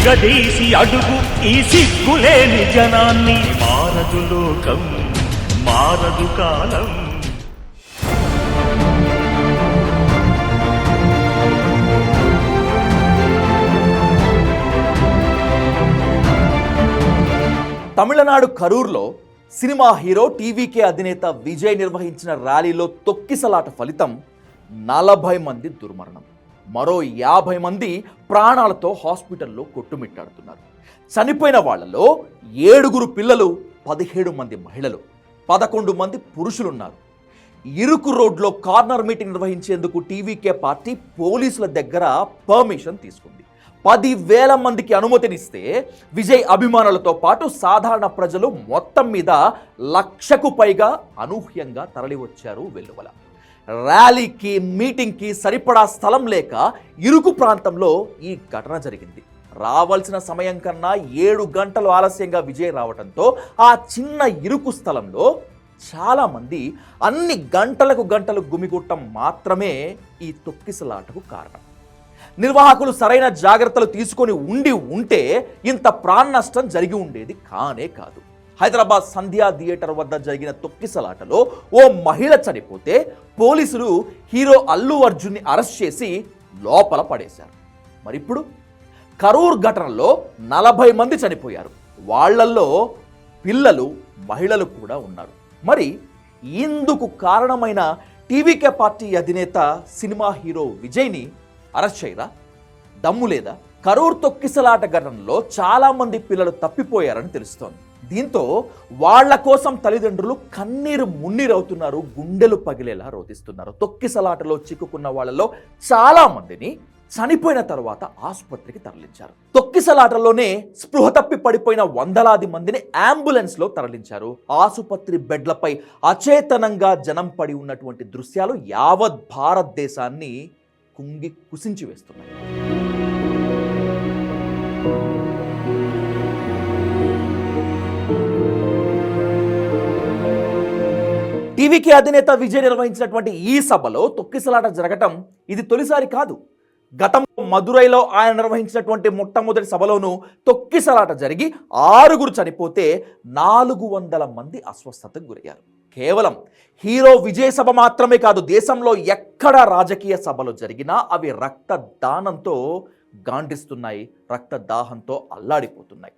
నిగదీసి అడుగు ఈ సిగ్గులేని జనాన్ని. మారదు లోకం మారదు కాలం. తమిళనాడు కరూర్లో సినిమా హీరో టీవీకే అధినేత విజయ్ నిర్వహించిన ర్యాలీలో తొక్కిసలాట ఫలితం నలభై మంది దుర్మరణం. మరో యాభై మంది ప్రాణాలతో హాస్పిటల్లో కొట్టుమిట్టాడుతున్నారు. చనిపోయిన వాళ్ళలో ఏడుగురు పిల్లలు పదిహేడు మంది మహిళలు పదకొండు మంది పురుషులున్నారు. ఇరుకు రోడ్లో కార్నర్ మీటింగ్ నిర్వహించేందుకు టీవీకే పార్టీ పోలీసుల దగ్గర పర్మిషన్ తీసుకుంది. పదివేల మందికి అనుమతినిస్తే విజయ్ అభిమానులతో పాటు సాధారణ ప్రజలు మొత్తం మీద లక్షకు పైగా అనూహ్యంగా తరలివచ్చారు వెల్లువల. ర్యాలీకి మీటింగ్కి సరిపడా స్థలం లేక ఇరుకు ప్రాంతంలో ఈ ఘటన జరిగింది. రావాల్సిన సమయం కన్నా ఏడు గంటలు ఆలస్యంగా విజయ్ రావడంతో ఆ చిన్న ఇరుకు స్థలంలో చాలామంది అన్ని గంటలకు గంటలు గుమిగుట్టం మాత్రమే ఈ తొక్కిసలాటకు కారణం. నిర్వాహకులు సరైన జాగ్రత్తలు తీసుకొని ఉండి ఉంటే ఇంత ప్రాణ నష్టం జరిగి ఉండేది కానే కాదు. హైదరాబాద్ సంధ్యా థియేటర్ వద్ద జరిగిన తొక్కిసలాటలో ఓ మహిళ చనిపోతే పోలీసులు హీరో అల్లు అర్జున్ని అరెస్ట్ చేసి లోపల పడేశారు. మరిప్పుడు కరూర్ ఘటనలో నలభై మంది చనిపోయారు. వాళ్ళల్లో పిల్లలు మహిళలు కూడా ఉన్నారు. మరి ఇందుకు కారణమైన టీవీకే పార్టీ అధినేత సినిమా హీరో విజయ్ని అరెస్ట్ చేయరా? దమ్ము లేదా? కరూర్ తొక్కిసలాట ఘటనలో చాలామంది పిల్లలు తప్పిపోయారని తెలుస్తోంది. దీంతో వాళ్ళ కోసం తల్లిదండ్రులు కన్నీరు మున్నీరవుతున్నారు గుండెలు పగిలేలా రోధిస్తున్నారు. తొక్కిసలాటలో చిక్కుకున్న వాళ్ళలో చాలా మందిని చనిపోయిన తర్వాత ఆసుపత్రికి తరలించారు. తొక్కిసలాటలోనే స్పృహ తప్పి పడిపోయిన వందలాది మందిని అంబులెన్స్లో తరలించారు. ఆసుపత్రి బెడ్లపై అచేతనంగా జనం పడి ఉన్నటువంటి దృశ్యాలు యావత్ భారతదేశాన్ని కుంగి కుసించి వేస్తున్నాయి. టీవీకి అధినేత విజయ్ నిర్వహించినటువంటి ఈ సభలో తొక్కిసలాట జరగటం ఇది తొలిసారి కాదు. గతంలో మదురైలో ఆయన నిర్వహించినటువంటి మొట్టమొదటి సభలోనూ తొక్కిసలాట జరిగి ఆరుగురు చనిపోతే నాలుగు వందల మంది అస్వస్థతకు గురయ్యారు. కేవలం హీరో విజయ్ సభ మాత్రమే కాదు దేశంలో ఎక్కడ రాజకీయ సభలు జరిగినా అవి రక్తదానంతో గాండిస్తున్నాయి రక్తదాహంతో అల్లాడిపోతున్నాయి.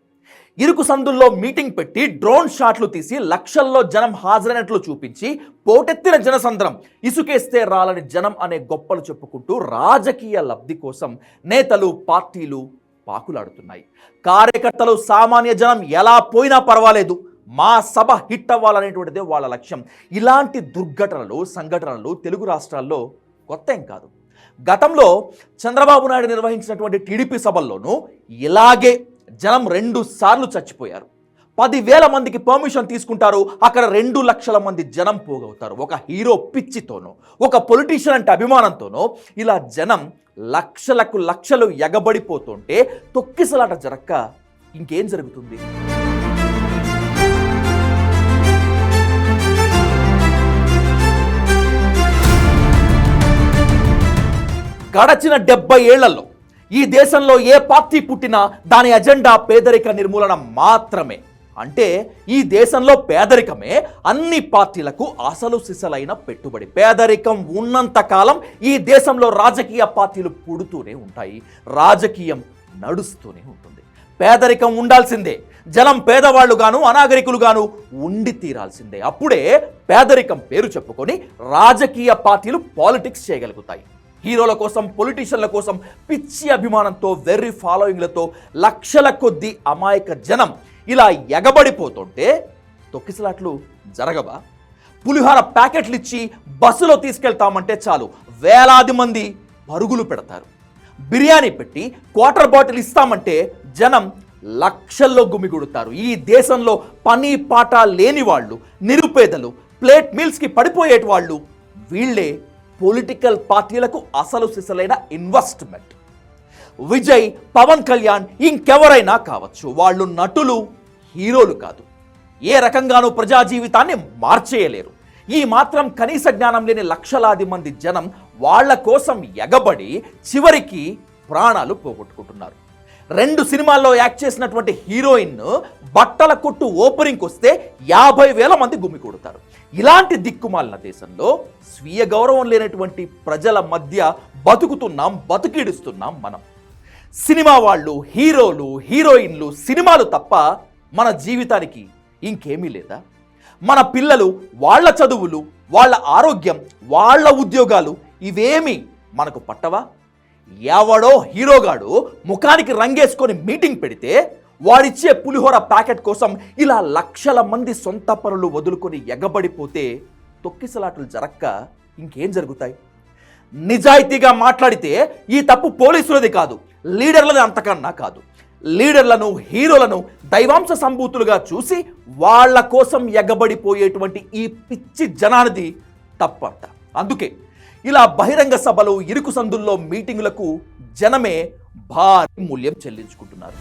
ఇరుకు సందుల్లో మీటింగ్ పెట్టి డ్రోన్ షాట్లు తీసి లక్షల్లో జనం హాజరైనట్లు చూపించి పోటెత్తిన జనసంద్రం. ఇసుకేస్తే రాలని జనం అనే గొప్పలు చెప్పుకుంటూ రాజకీయ లబ్ధి కోసం నేతలు పార్టీలు పాకులాడుతున్నాయి. కార్యకర్తలు సామాన్య జనం ఎలా పోయినా పర్వాలేదు. మా సభ హిట్ అవ్వాలనేటువంటిదే వాళ్ళ లక్ష్యం. ఇలాంటి దుర్ఘటనలు సంఘటనలు తెలుగు రాష్ట్రాల్లో కొత్త ఏం కాదు. గతంలో చంద్రబాబు నాయుడు నిర్వహించినటువంటి టీడీపీ సభల్లోనూ ఇలాగే జనం రెండు సార్లు చచ్చిపోయారు. పదివేల మందికి పర్మిషన్ తీసుకుంటారు. అక్కడ రెండు లక్షల మంది జనం పోగవుతారు. ఒక హీరో పిచ్చితోనో ఒక పొలిటీషియన్ అంటే అభిమానంతోనో ఇలా జనం లక్షలకు లక్షలు ఎగబడిపోతుంటే తొక్కిసలాట జరక్క ఇంకేం జరుగుతుంది? గడచిన డెబ్బై ఏళ్ళలో ఈ దేశంలో ఏ పార్టీ పుట్టినా దాని అజెండా పేదరిక నిర్మూలన మాత్రమే. అంటే ఈ దేశంలో పేదరికమే అన్ని పార్టీలకు అసలు సిసలైన పెట్టుబడి. పేదరికం ఉన్నంతకాలం ఈ దేశంలో రాజకీయ పార్టీలు పుడుతూనే ఉంటాయి. రాజకీయం నడుస్తూనే ఉంటుంది. పేదరికం ఉండాల్సిందే. జనం పేదవాళ్ళుగాను అనాగరికులుగాను ఉండి తీరాల్సిందే. అప్పుడే పేదరికం పేరు చెప్పుకొని రాజకీయ పార్టీలు పాలిటిక్స్ చేయగలుగుతాయి. హీరోల కోసం పొలిటీషియన్ల కోసం పిచ్చి అభిమానంతో వెర్రి ఫాలోయింగ్లతో లక్షల కొద్ది అమాయక జనం ఇలా ఎగబడిపోతుంటే తొక్కిసలాట్లు జరగవా? పులిహోర ప్యాకెట్లు ఇచ్చి బస్సులో తీసుకెళ్తామంటే చాలు. వేలాది మంది పరుగులు పెడతారు. బిర్యానీ పెట్టి క్వార్టర్ బాటిల్ ఇస్తామంటే జనం లక్షల్లో గుమిగుడుతారు ఈ దేశంలో పని పాట లేని వాళ్ళు నిరుపేదలు ప్లేట్ మీల్స్కి పడిపోయేటి వాళ్ళు వీళ్ళే పొలిటికల్ పార్టీలకు అసలు సిసలైన ఇన్వెస్ట్మెంట్ విజయ్ పవన్ కళ్యాణ్ ఇంకెవరైనా కావచ్చు. వాళ్ళు నటులు హీరోలు కాదు. ఏ రకంగానూ ప్రజా జీవితాన్ని మార్చేయలేరు. ఈ మాత్రం కనీస జ్ఞానం లేని లక్షలాది మంది జనం వాళ్ళ కోసం ఎగబడి చివరికి ప్రాణాలు పోగొట్టుకుంటున్నారు. రెండు సినిమాల్లో యాక్ట్ చేసినటువంటి హీరోయిన్ బట్టల కొట్టు ఓపెనింగ్కి వస్తే యాభై వేల మంది గుమ్మి కొడతారు. ఇలాంటి దిక్కుమాలిన దేశంలో స్వీయ గౌరవం లేనటువంటి ప్రజల మధ్య బతుకుతున్నాం బతుకిడుస్తున్నాం మనం. సినిమా వాళ్ళు హీరోలు హీరోయిన్లు సినిమాలు తప్ప మన జీవితానికి ఇంకేమీ లేదా? మన పిల్లలు వాళ్ళ చదువులు వాళ్ళ ఆరోగ్యం వాళ్ళ ఉద్యోగాలు ఇవేమి మనకు పట్టవా? ఎవడో హీరోగాడు ముఖానికి రంగేసుకొని మీటింగ్ పెడితే వాడిచ్చే పులిహోర ప్యాకెట్ కోసం ఇలా లక్షల మంది సొంత పనులు వదులుకొని ఎగబడిపోతే తొక్కిసలాటలు జరక్క ఇంకేం జరుగుతాయి? నిజాయితీగా మాట్లాడితే ఈ తప్పు పోలీసులది కాదు లీడర్లది అంతకన్నా కాదు. లీడర్లను హీరోలను దైవాంశ సంభూతులుగా చూసి వాళ్ళ కోసం ఎగబడిపోయేటువంటి ఈ పిచ్చి జనానిది తప్పంట. అందుకే ఇలా బహిరంగ సభలు ఇరుకు సందుల్లో మీటింగులకు జనమే భారీ మూల్యం చెల్లించుకుంటున్నారు.